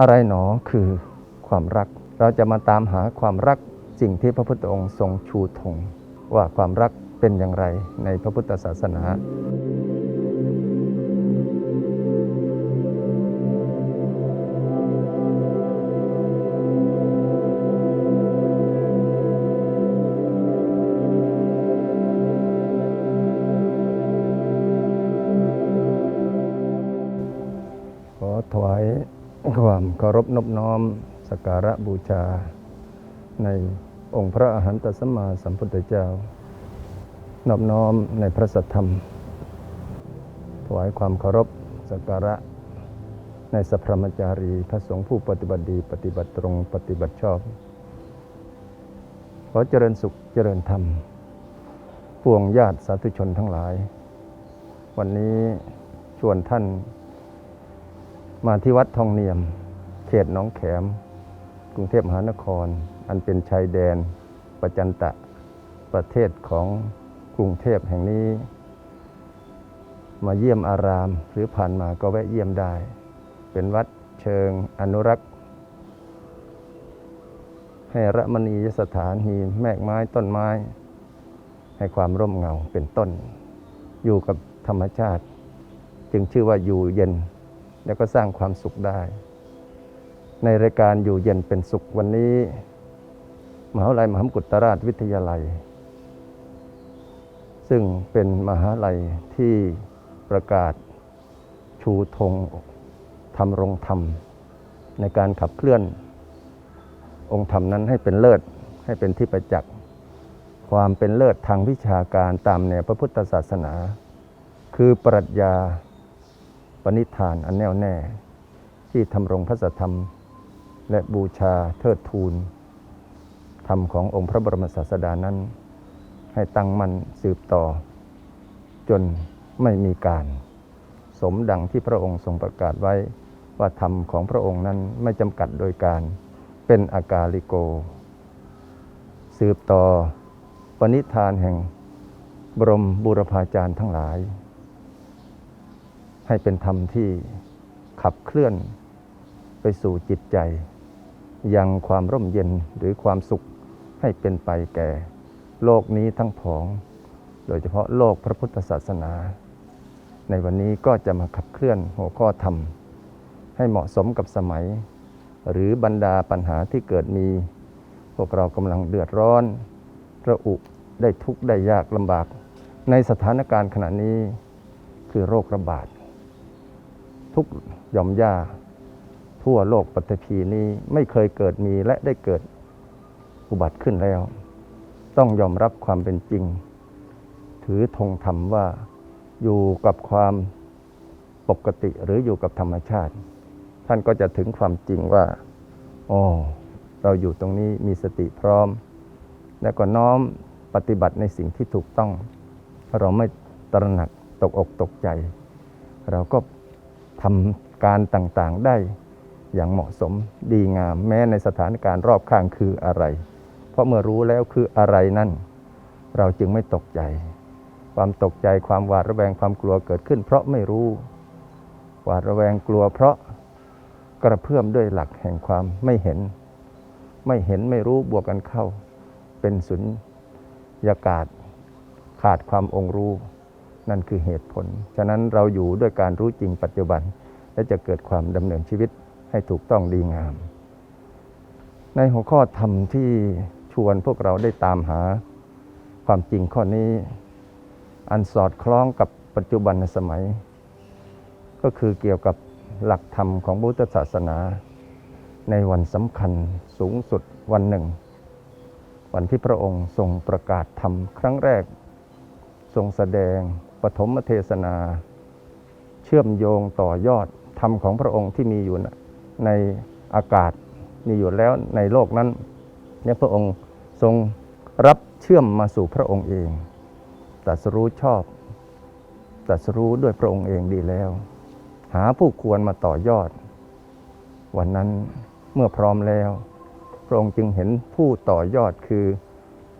อะไรหนอคือความรัก เราจะมาตามหาความรักสิ่งที่พระพุทธองค์ทรงชูธงว่าความรักเป็นอย่างไรในพระพุทธศาสนา เคารพนบน้อมสักการะบูชา ในองค์พระอรหันตสัมมาสัมพุทธเจ้านอบน้อมในพระสัทธรรม ถวายความเคารพสักการะ ในสัพพมจารีพระสงฆ์ผู้ปฏิบัติดี ปฏิบัติตรงปฏิบัติชอบ ขอเจริญสุขเจริญธรรมพวงญาติสาธุชนทั้งหลาย วันนี้ชวนท่าน มาที่วัดทองเนียม เขตหนองแขม กรุงเทพมหานคร อันเป็นชายแดน ประจันตะประเทศของกรุงเทพแห่งนี้ มาเยี่ยมอารามหรือผ่านมาก็แวะเยี่ยมได้ เป็นวัดเชิงอนุรักษ์ ให้ระมณียสถานมีแมกไม้ต้นไม้ ให้ความร่มเงาเป็นต้น อยู่กับธรรมชาติ จึงชื่อว่าอยู่เย็น แล้วก็สร้างความสุขได้ ในรายการอยู่เย็นเป็นสุขวันนี้มหาวิทยาลัยมหามกุฏราชวิทยาลัย ซึ่งเป็นมหาลัยที่ประกาศชูธงทำรงธรรม ในการขับเคลื่อน องค์ธรรมนั้นให้เป็นเลิศให้เป็นที่ประจักษ์ความเป็นเลิศทางวิชาการตามแนวพระพุทธศาสนา คือปรัชญาปณิธานอันแน่วแน่ ที่ทำรงพระธรรม และบูชาเทิดทูนธรรมขององค์พระบรมศาสดานั้น ให้ตั้งมั่นสืบต่อ จนไม่มีการสมดังที่พระองค์ทรงประกาศไว้ ว่าธรรมของพระองค์นั้นไม่จำกัดโดยการเป็นอากาลิโก สืบต่อปณิธานแห่งบรมบูรพาจารย์ทั้งหลาย ให้เป็นธรรมที่ขับเคลื่อนไปสู่จิตใจ ยังความร่มเย็นหรือความสุขให้เป็นไปแก่ โลกนี้ทั้งผอง โดยเฉพาะโลกพระพุทธศาสนา ในวันนี้ก็จะมาขับเคลื่อนหัวข้อธรรม ให้เหมาะสมกับสมัย หรือบรรดาปัญหาที่เกิดมี พวกเรากำลังเดือดร้อนระอุได้ทุกข์ได้ยากลำบาก ในสถานการณ์ขณะนี้คือโรคระบาด ทุกหย่อมย่า ทั่วโลกปฐพีนี้ไม่เคยเกิดมีและได้เกิดอุบัติขึ้นแล้ว ต้องยอมรับความเป็นจริง ถือธงธรรมว่าอยู่กับความปกติหรืออยู่กับธรรมชาติ ท่านก็จะถึงความจริงว่าอ๋อเราอยู่ตรงนี้มีสติพร้อม แล้วก็น้อมปฏิบัติในสิ่งที่ถูกต้อง เราไม่ตระหนักตกอกตกใจ เราก็ทำการต่างๆได้ อย่างเหมาะสมดีงาม แม้ในสถานการณ์รอบข้างคืออะไร เพราะเมื่อรู้แล้วคืออะไรนั่น เราจึงไม่ตกใจ ความตกใจความหวาดระแวงความกลัวเกิดขึ้น เพราะไม่รู้ หวาดระแวงกลัว เพราะกระเพื่อมด้วยหลักแห่งความไม่เห็น ไม่เห็นไม่รู้บวกกันเข้า เป็นสุญญากาศขาดความองค์รู้ นั่นคือเหตุผล ฉะนั้นเราอยู่ด้วยการรู้จริงปัจจุบัน และจะเกิดความดำเนินชีวิต ให้ถูกต้องดีงาม ในหัวข้อธรรมที่ชวนพวกเราได้ตามหาความจริงข้อนี้ อันสอดคล้องกับปัจจุบันสมัย ก็คือเกี่ยวกับหลักธรรมของพุทธศาสนา ในวันสำคัญสูงสุดวันหนึ่ง วันที่พระองค์ทรงประกาศธรรมครั้งแรก ทรงแสดงปฐมเทศนา เชื่อมโยงต่อยอดธรรมของพระองค์ที่มีอยู่ ในอากาศมีอยู่แล้วในโลกนั้นเนี่ยพระองค์ทรงรับเชื่อมมาสู่พระองค์เองตรัสรู้ชอบตรัสรู้ด้วยพระองค์เองดีแล้ว หาผู้ควรมาต่อยอด วันนั้นเมื่อพร้อมแล้ว พระองค์จึงเห็นผู้ต่อยอดคือ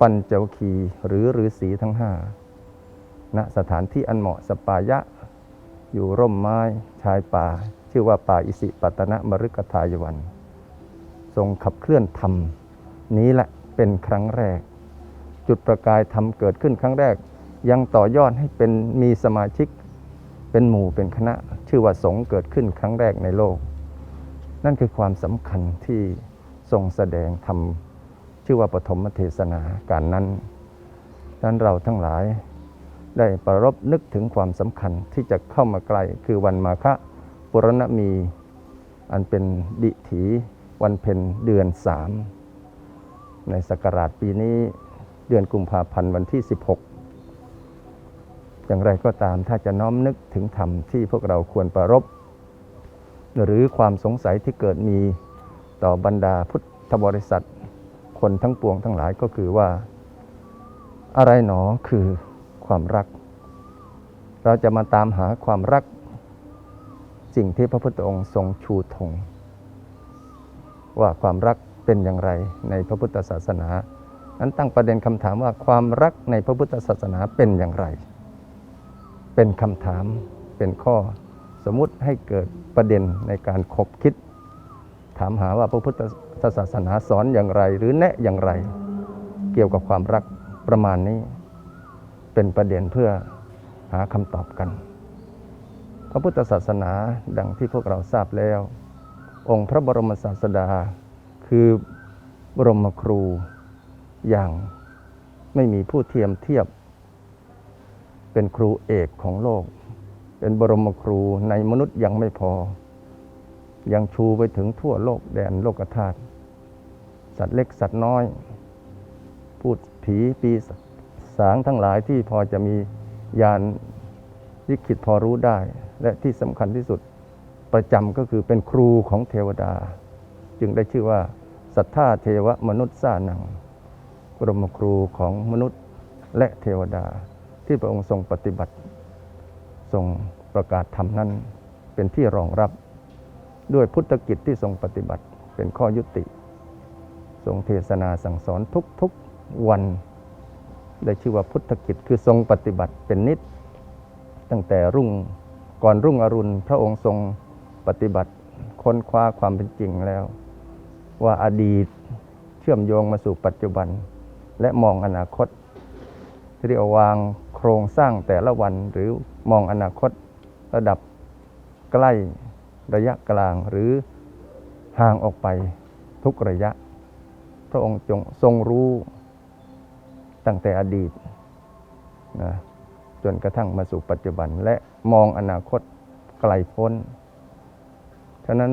ปัญจวคีหรือฤาษีทั้งห้าณสถานที่อันเหมาะสปายะ อยู่ร่มไม้ชายป่า ชื่อว่าป่าอิสิปตนะมฤคทายวัน ทรงขับเคลื่อนธรรม นี้แหละเป็นครั้งแรก จุดประกายธรรมเกิดขึ้นครั้งแรก ยังต่อยอดให้เป็นมีสมาชิก เป็นหมู่เป็นคณะ ชื่อว่าสงฆ์เกิดขึ้นครั้งแรกในโลก นั่นคือความสำคัญที่ทรงแสดงธรรมชื่อว่าปฐมเทศนาการนั้นนั้นเราทั้งหลายได้ประรบนึกถึงความสำคัญที่จะเข้ามาใกล้คือวันมาฆะ ปุรณมี อันเป็นดิถีวันเพ็ญเดือนสามในศักราชปีนี้เดือนกุมภาพันธ์วันที่ 16 อย่างไรก็ตามถ้าจะน้อมนึกถึงธรรมที่พวกเราควรประรบหรือความสงสัยที่เกิดมีต่อบรรดาพุทธบริษัท คนทั้งปวงทั้งหลายก็คือว่า อะไรหนอคือความรัก เราจะมาตามหาความรัก สิ่งที่พระพุทธองค์ทรงชูธงว่าความรักเป็นอย่างไรในพระพุทธศาสนา นั้นตั้งประเด็นคำถามว่าความรักในพระพุทธศาสนาเป็นอย่างไร เป็นคำถามเป็นข้อสมมุติให้เกิดประเด็นในการคบคิด ถามหาว่าพระพุทธศาสนาสอนอย่างไร หรือแนะอย่างไร เกี่ยวกับความรักประมาณนี้ เป็นประเด็นเพื่อหาคำตอบกัน พระพุทธศาสนาดังที่พวกเราทราบแล้ว องค์พระบรมศาสดา คือบรมครูอย่างไม่มีผู้เทียมเทียบ เป็นครูเอกของโลก เป็นบรมครูในมนุษย์ยังไม่พอ ยังชูไปถึงทั่วโลกแดนโลกธาตุสัตว์เล็กสัตว์น้อย พูดผีปีสางทั้งหลายที่พอจะมียานยิคิดพอรู้ได้ และที่สำคัญที่สุดประจำก็คือเป็นครูของเทวดา จึงได้ชื่อว่า สัทธาเทวมนุษย์สานังบรมครูของมนุษย์และเทวดา ที่พระองค์ทรงปฏิบัติ ทรงประกาศธรรมนั้นเป็นที่รองรับ ด้วยพุทธกิจที่ทรงปฏิบัติเป็นข้อยุติ ทรงเทศนาสั่งสอนทุกๆวัน ได้ชื่อว่าพุทธกิจคือทรงปฏิบัติเป็นนิด ตั้งแต่รุ่ง ก่อนรุ่งอรุณพระองค์ทรงปฏิบัติค้นคว้าความเป็นจริงแล้ว ว่าอดีตเชื่อมโยงมาสู่ปัจจุบัน และมองอนาคตที่เรียกว่าวางโครงสร้างแต่ละวันหรือมองอนาคตระดับใกล้ระยะกลางหรือห่างออกไปทุกระยะ พระองค์จงทรงรู้ตั้งแต่อดีตนะจนกระทั่งมาสู่ปัจจุบันและ มองอนาคตไกลพ้น ฉะนั้น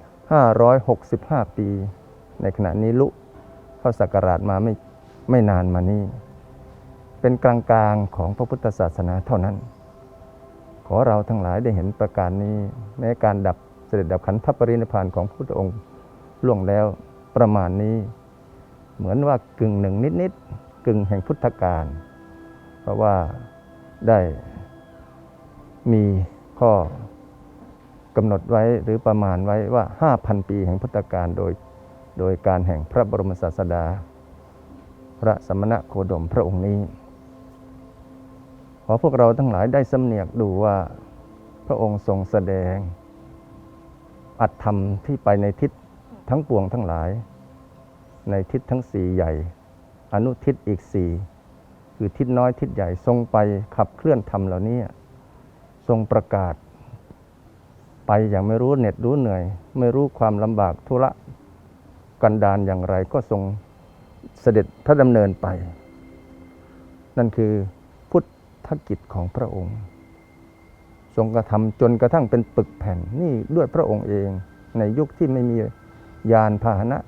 2,565 ปี ในขณะนี้ลุเข้าศักราชมาไม่ไม่นานมานี้ เป็นกลางๆของพระพุทธศาสนาเท่านั้น ขอเราทั้งหลายได้เห็นประการนี้ แม้การดับเสด็จดับขันธปรินิพพานของพระพุทธองค์ล่วงแล้วประมาณนี้ เหมือนว่ากึ่งหนึ่งนิดๆกึ่งแห่งพุทธกาลเพราะว่าได้ มีข้อกำหนดไว้หรือประมาณไว้ว่า 5,000 ปีแห่งพุทธกาลโดยโดยการแห่งพระบรมศาสดา พระสมณะโคดมพระองค์นี้ ขอพวกเราทั้งหลายได้สำเนียกดูว่าพระองค์ทรงแสดง อัตธรรมที่ไปในทิศทั้งปวงทั้งหลาย ในทิศทั้งสี่ใหญ่ อนุทิศอีกสี่คือทิศน้อยทิศใหญ่ทรงไปขับเคลื่อนธรรมเหล่านี้ ทรงประกาศ ไปอย่างไม่รู้เหน็ดรู้เหนื่อย ไม่รู้ความลำบากทุระกันดารอย่างไรก็ทรงเสด็จพระดำเนินไป นั่นคือพุทธกิจของพระองค์ ทรงกระทำจนกระทั่งเป็นปึกแผ่นนี่ด้วยพระองค์เองในยุคที่ไม่มียานพาหนะ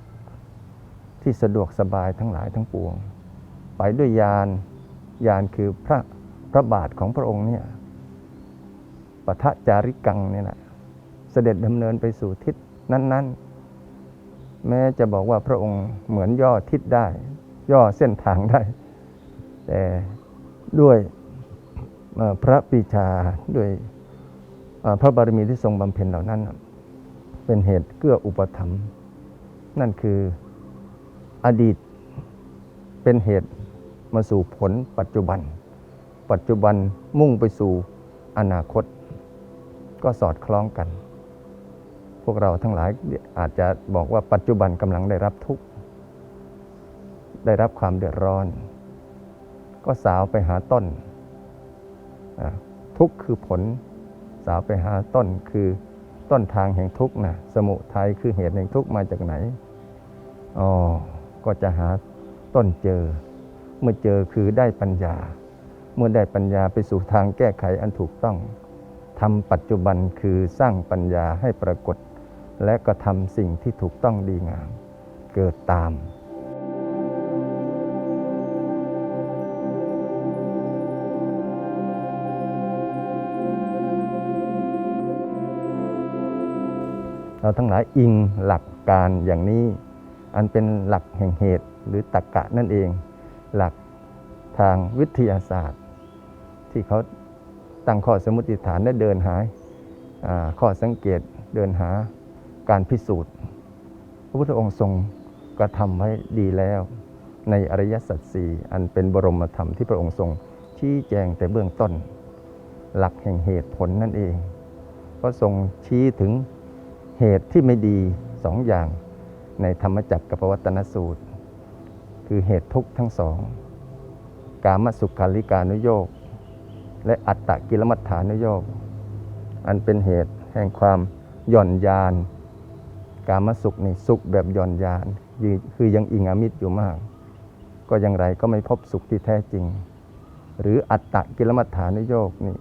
ที่สะดวกสบายทั้งหลายทั้งปวง ไปด้วยยานยานคือพระพระบาทของพระองค์เนี่ย ปทะจาริกังเนี่ยแหละเสด็จดำเนินไปสู่ทิศนั้น ๆ แม้จะบอกว่าพระองค์เหมือนย่อทิศได้ ย่อเส้นทางได้ แต่ด้วยพระปีชาด้วยพระบารมีที่ทรงบำเพ็ญเหล่านั้น เป็นเหตุเกื้ออุปถัมภ์นั่นคืออดีตเป็นเหตุมาสู่ผลปัจจุบัน ปัจจุบันมุ่งไปสู่อนาคต ก็สอดคล้องกัน พวกเราทั้งหลายอาจจะบอกว่าปัจจุบันกำลังได้รับทุกข์ ได้รับความเดือดร้อน ก็สาวไปหาต้น ทุกข์คือผล สาวไปหาต้นคือต้นทางแห่งทุกข์นะสมุทัยคือเหตุแห่งทุกข์มาจากไหนอ๋อก็จะหาต้นเจอ เมื่อเจอคือได้ปัญญา เมื่อได้ปัญญาไปสู่ทางแก้ไขอันถูกต้อง ทำปัจจุบันคือสร้างปัญญาให้ปรากฏ และก็ทำสิ่งที่ถูกต้องดีงาม เกิดตามเราทั้งหลายอิงหลักการอย่างนี้ อันเป็นหลักแห่งเหตุหรือตรรกะนั่นเอง หลักทางวิทยาศาสตร์ ที่เขา ตั้งข้อสมมติฐานและเดินหาข้อสังเกตเดินหาการพิสูจน์ พระพุทธองค์ทรงกระทำไว้ดีแล้ว ในอริยสัจสี่อันเป็นบรมธรรมที่พระองค์ทรงชี้แจงแต่เบื้องต้น หลักแห่งเหตุผลนั่นเองก็ทรงชี้ถึงเหตุที่ไม่ดีสองอย่างในธรรมจักรกับปวัตนสูตร คือเหตุทุกข์ทั้งสอง กามสุขาริการุโยก และอัตตกิลมัฏฐานุโยกอันเป็นเหตุแห่งความหย่อนยาน กามสุขนี่สุขแบบหย่อนยานคือคือยังอิงอามิตรอยู่มาก ก็อย่างไรก็ไม่พบสุขที่แท้จริง หรืออัตตกิลมัฏฐานุโยกนี่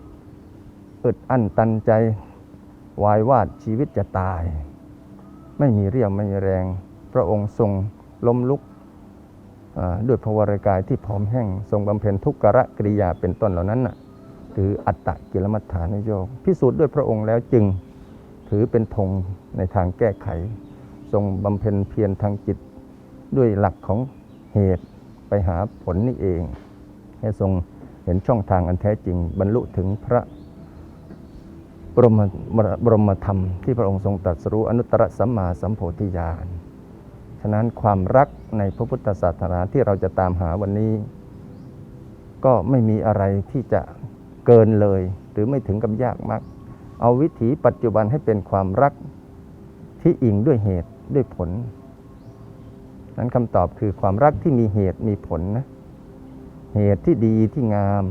อึดอั้นตันใจวายวาดชีวิตจะตาย ไม่มีเรี่ยวไม่มีแรง พระองค์ทรงล้มลุกด้วยพวรกายที่ผอมแห้งทรงบำเพ็ญทุกขะกริยาเป็นต้นเหล่านั้นน่ะ ถืออัตตะกิลมัฏฐานโยกพิสูจน์ด้วยพระองค์แล้วจึงถือเป็นธงในทางแก้ไข ทรงบำเพ็ญเพียรทางจิต ด้วยหลักของเหตุไปหาผลนี่เอง ให้ทรงเห็นช่องทางอันแท้จริง บรรลุถึงพระบรมบรมธรรมที่พระองค์ทรงตรัสรู้อนุตตรสัมมาสัมโพธิญาณ ฉะนั้นความรักในพระพุทธศาสนาที่เราจะตามหาวันนี้ ก็ไม่มีอะไรที่จะ เกินเลย หรือไม่ถึงกับยากมาก เอาวิถีปัจจุบันให้เป็นความรักที่อิงด้วยเหตุด้วยผล นั้นคำตอบคือความรักที่มีเหตุมีผลนะเหตุที่ดีที่งาม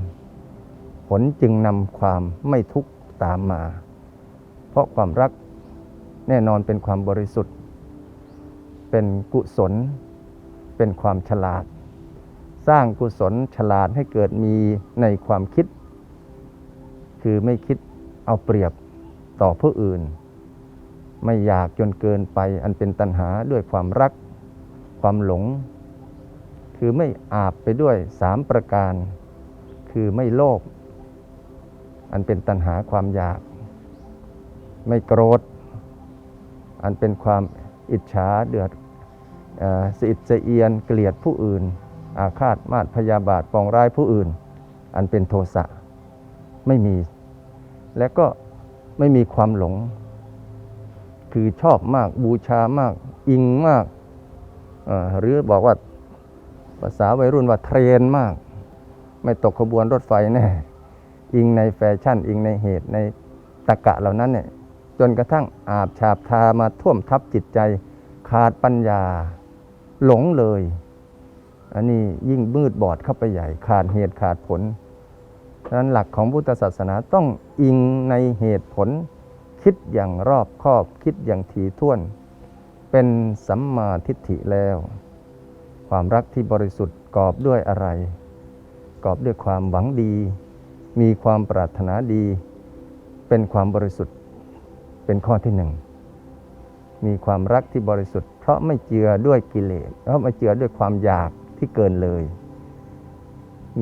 ผลจึงนำความไม่ทุกข์ตามมา เพราะความรักแน่นอนเป็นความบริสุทธิ์ เป็นกุศล เป็นความฉลาด สร้างกุศลฉลาดให้เกิดมีในความคิด คือไม่คิดเอาเปรียบต่อผู้อื่น ไม่อยากจนเกินไปอันเป็นตัณหาด้วยความรัก ความหลง คือไม่อาบไปด้วยสามประการ คือไม่โลภอันเป็นตัณหาความอยาก ไม่โกรธ อันเป็นความอิจฉาเดือดเสะอิดสะเอียนเกลียดผู้อื่น อาฆาตมาดพยาบาทปองร้ายผู้อื่น อันเป็นโทสะ ไม่มี และก็ไม่มีความหลง คือชอบมากบูชามาก อิงมากหรือบอกว่าภาษาวัยรุ่นว่าเทรนมาก ไม่ตกขบวนรถไฟแน่ อิงในแฟชั่น อิงในเหตุในตะกะเหล่านั้นเนี่ยจนกระทั่งอาบฉาบทามาท่วมทับจิตใจขาดปัญญาหลงเลย อันนี้ยิ่งมืดบอดเข้าไปใหญ่ ขาดเหตุขาดผละนั้นหลักของพุทธศาสนาต้องอิงในเหตุผล คิดอย่างรอบคอบคิดอย่างถี่ถ้วน เป็นสัมมาทิฏฐิแล้ว ความรักที่บริสุทธิ์กอบด้วยอะไร กอบด้วยความหวังดี มีความปรารถนาดี เป็นความบริสุทธิ์เป็นข้อที่หนึ่งมีความรักที่บริสุทธิ์เพราะไม่เจือด้วยกิเลสเพราะไม่เจือด้วยความอยากที่เกินเลย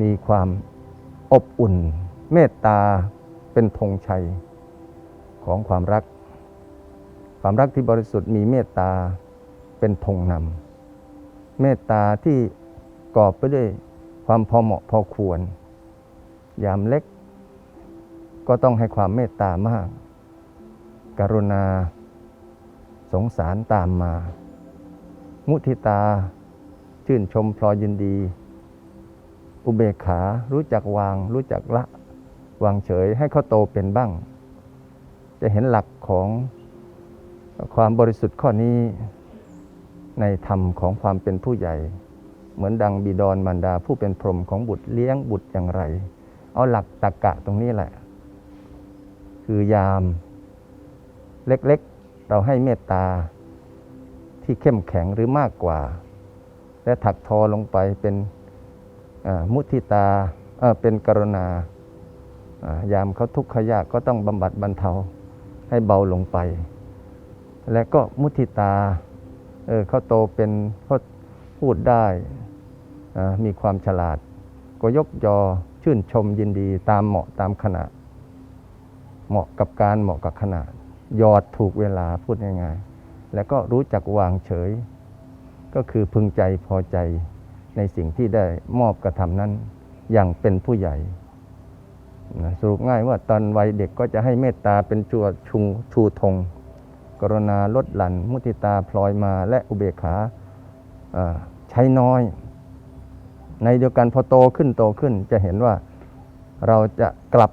มีความ อบอุ่น เมตตาเป็นธงชัยของความรัก ความรักที่บริสุทธิ์มีเมตตาเป็นธงนำเมตตาที่กอบไปด้วยความพอเหมาะพอควร ยามเล็ก ก็ต้องให้ความเมตตามาก กรุณา สงสารตามมา มุทิตาชื่นชมพลอยยินดี อุเบกขา รู้จักวาง รู้จักละ วางเฉย ให้เขาโตเป็นบ้าง จะเห็นหลักของความบริสุทธิ์ข้อนี้ในธรรมของความเป็นผู้ใหญ่ เหมือนดังบิดรมารดาผู้เป็นพรหมของบุตรเลี้ยงบุตรอย่างไร เอาหลักตรกกะตรงนี้แหละ คือยามเล็กๆ เราให้เมตตาที่เข้มแข็งหรือมากกว่า และถักทอลงไปเป็น มุทิตาเป็นกรุณาอ่ายามเขาทุกขยากก็ต้องบำบัดบรรเทาให้เบาลงไป และก็มุทิตาเออเขาโตเป็นเขาพูดได้มีความฉลาด ก็ยกยอชื่นชมยินดีตามเหมาะตามขณะ เหมาะกับการเหมาะกับขณะหยอดถูกเวลาพูดง่ายๆ แล้วก็รู้จักวางเฉย ก็คือพึงใจพอใจ ในสิ่งที่ได้มอบกระทำนั้น อย่างเป็นผู้ใหญ่นะสรุปง่ายว่าตอนวัยเด็กก็จะให้เมตตาเป็นจัวชุงชูธง กรุณาลดหลั่นมุทิตาพลอยมาและอุเบกขาอ่าใช้น้อย ในเดียวกันพอโตขึ้นโตขึ้นจะเห็นว่าเราจะกลับ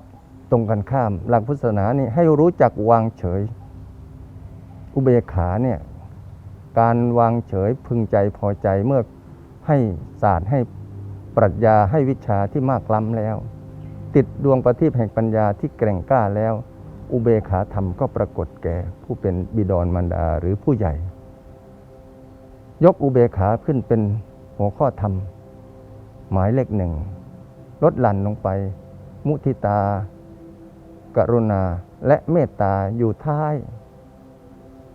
ตรงกันข้าม หลักพุทธศาสนานี่ให้รู้จักวางเฉย อุเบกขาเนี่ยการวางเฉยพึงใจพอใจเมื่อ ให้ศาสตร์ให้ปรัชญาให้วิชาที่มากล้ำแล้ว ติดดวงประทีปแห่งปัญญาที่แกร่งกล้าแล้ว อุเบกขาธรรมก็ปรากฏแก่ผู้เป็นบิดรมารดาหรือผู้ใหญ่ ยกอุเบกขาขึ้นเป็นหัวข้อธรรม หมายเลขหนึ่งลดหลั่นลงไป มุทิตา กรุณาและเมตตาอยู่ท้าย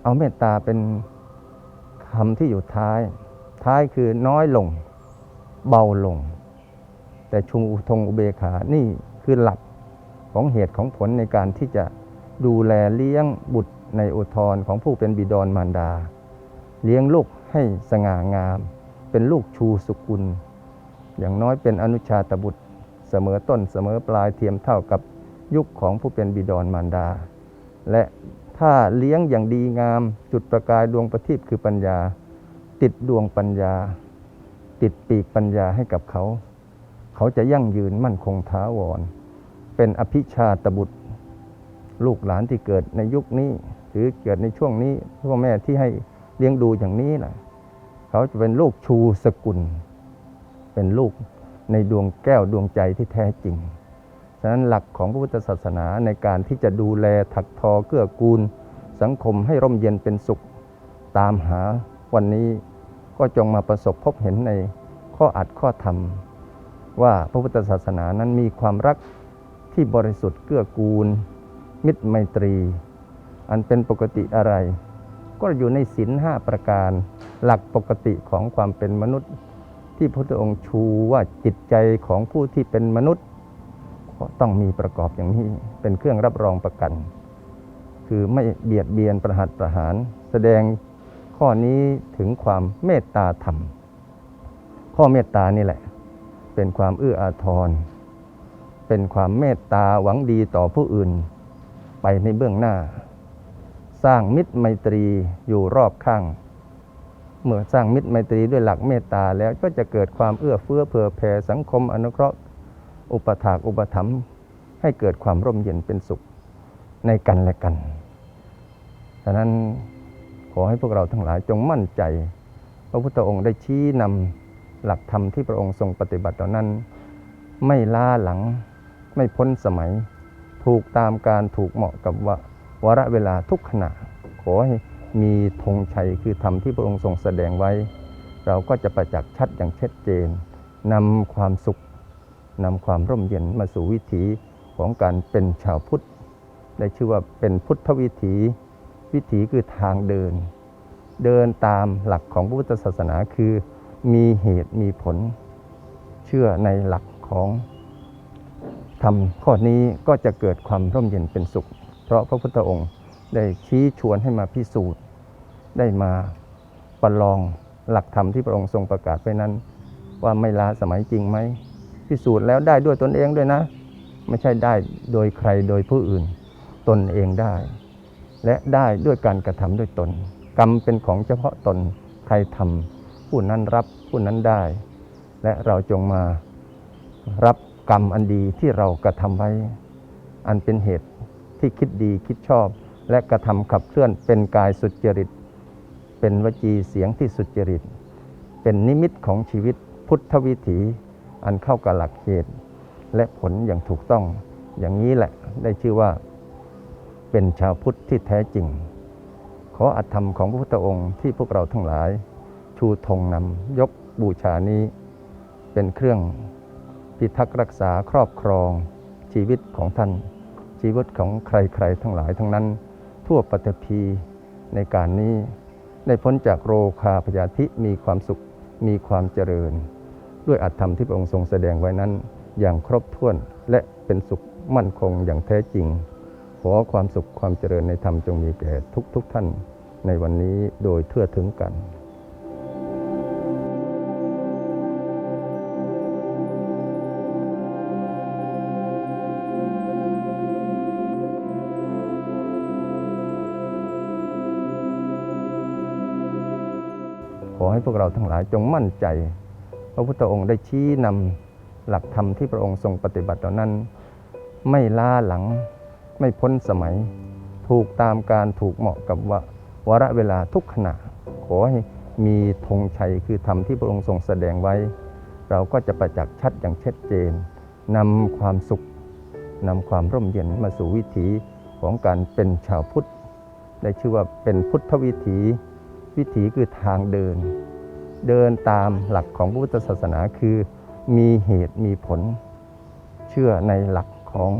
เอาเมตตาเป็นคำที่อยู่ท้าย ท้ายคือน้อยลง เบาลง แต่ชุงอุทงอุเบขา นี่คือหลักของเหตุของผลในการที่จะดูแลเลี้ยงบุตรในอุทรของผู้เป็นบิดรมารดา เลี้ยงลูกให้สง่างาม เป็นลูกชูสุกุล อย่างน้อยเป็นอนุชาตบุตรเสมอต้นเสมอปลายเทียมเท่ากับยุคของผู้เป็นบิดรมารดา และถ้าเลี้ยงอย่างดีงามจุดประกายดวงประทีปคือปัญญา ติดดวงปัญญา ติดปีกปัญญาให้กับเขา เขาจะยั่งยืนมั่นคงท้าวร เป็นอภิชาตบุตร ลูกหลานที่เกิดในยุคนี้ หรือเกิดในช่วงนี้พ่อแม่ที่ให้เลี้ยงดูอย่างนี้แหละเขาจะเป็นลูกชูสกุล เป็นลูกในดวงแก้วดวงใจที่แท้จริงฉะนั้นหลักของพระพุทธศาสนาในการที่จะดูแลถักทอเกื้อกูล สังคมให้ร่มเย็นเป็นสุข ตามหาวันนี้ ก็จงมาประสบพบเห็นในข้ออัดข้อธรรม ว่าพระพุทธศาสนานั้นมีความรักที่บริสุทธิ์เกื้อกูล มิตรไมตรี อันเป็นปกติอะไร ก็อยู่ในศีลห้าประการ หลักปกติของความเป็นมนุษย์ ที่พระพุทธองค์ชูว่าจิตใจของผู้ที่เป็นมนุษย์ต้องมีประกอบอย่างนี้เป็นเครื่องรับรองประกัน คือไม่เบียดเบียนประหัตประหาร แสดง ข้อนี้ถึงความเมตตาธรรม ข้อเมตตานี่แหละ เป็นความเอื้ออาทร เป็นความเมตตาหวังดีต่อผู้อื่น ไปในเบื้องหน้า สร้างมิตรไมตรีอยู่รอบข้าง เมื่อสร้างมิตรไมตรีด้วยหลักเมตตาแล้วก็จะเกิดความเอื้อเฟื้อเผื่อแผ่สังคมอนุเคราะห์ อุปถากอุปถัมภ์ให้เกิดความร่มเย็นเป็นสุขในกันและกันดังนั้น ขอให้พวกเราทั้งหลายจงมั่นใจ พระพุทธองค์ได้ชี้นำหลักธรรมที่พระองค์ทรงปฏิบัติต่อนนั้น ไม่ล้าหลังไม่พ้นสมัย ถูกตามการถูกเหมาะกับววาระเวลาทุกขณะ ขอให้มีธงชัยคือธรรมที่พระองค์ทรงแสดงไว้ เราก็จะประจักษ์ชัดอย่างชัดเจนนำความสุขนำความร่มเย็นมาสู่วิถีของการเป็นชาวพุทธ ได้ชื่อว่าเป็นพุทธวิถี วิถีคือทางเดิน เดินตามหลักของพุทธศาสนาคือ มีเหตุมีผล เชื่อในหลักของธรรมข้อนี้ก็จะเกิดความร่มเย็นเป็นสุข เพราะพระพุทธองค์ได้ชี้ชวนให้มาพิสูจน์ ได้มาประลองหลักธรรมที่พระองค์ทรงประกาศไว้นั้น ว่าไม่ล้าสมัยจริงไหมพิสูจน์แล้วได้ด้วยตนเองด้วยนะ ไม่ใช่ได้โดยใครโดยผู้อื่น ตนเองได้ และได้ด้วยการกระทำด้วยตน กรรมเป็นของเฉพาะตนใครทำผู้นั้นรับผู้นั้นได้ และเราจงมารับกรรมอันดีที่เรากระทำไว้ อันเป็นเหตุที่คิดดีคิดชอบ และกระทำขับเคลื่อนเป็นกายสุจริต เป็นวจีเสียงที่สุจริต เป็นนิมิตของชีวิตพุทธวิถี อันเข้ากับหลักเหตุ และผลอย่างถูกต้อง อย่างนี้แหละได้ชื่อว่า เป็นชาวพุทธที่แท้จริง ขออัตธรรมของพระพุทธองค์ที่พวกเราทั้งหลาย ชูธงนำยกบูชานี้ เป็นเครื่องพิทักษ์รักษาครอบครอง ชีวิตของท่าน ชีวิตของใครๆทั้งหลายทั้งนั้น ทั่วปฐพีในการนี้ได้พ้นจากโรคาพยาธิมีความสุขมีความเจริญ ด้วยอัตธรรมที่พระองค์ทรงแสดงไว้นั้น อย่างครบถ้วนและเป็นสุขมั่นคงอย่างแท้จริง ขอความสุขความเจริญในธรรมจงมีแก่ทุกทุกท่านในวันนี้โดยทั่วถึงกันขอให้พวกเราทั้งหลายจงมั่นใจ พระพุทธองค์ได้ชี้นำหลักธรรมที่พระองค์ทรงปฏิบัติต่อนนั้น ไม่ล้าหลัง ไม่พ้นสมัย ถูกตามการถูกเหมาะกับววาระเวลาทุกขณะ ขอให้มีธงชัยคือธรรมที่พระองค์ทรงแสดงไว้ เราก็จะประจักษ์ชัดอย่างชัดเจนนำความสุขนำความร่มเย็นมาสู่วิถีของการเป็นชาวพุทธ ได้ชื่อว่าเป็นพุทธวิถี วิถีคือทางเดิน เดินตามหลักของพุทธศาสนาคือมีเหตุมีผล เชื่อในหลักของ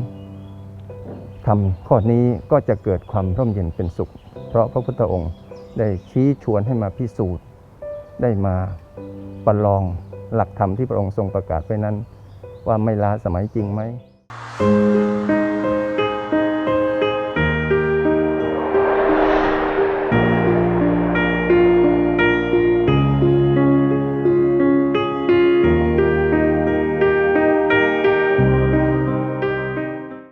ธรรมข้อนี้ก็จะเกิดความร่มเย็นเป็นสุข เพราะพระพุทธองค์ได้ชี้ชวนให้มาพิสูจน์ ได้มาประลองหลักธรรมที่พระองค์ทรงประกาศไว้นั้น ว่าไม่ล้าสมัยจริงไหม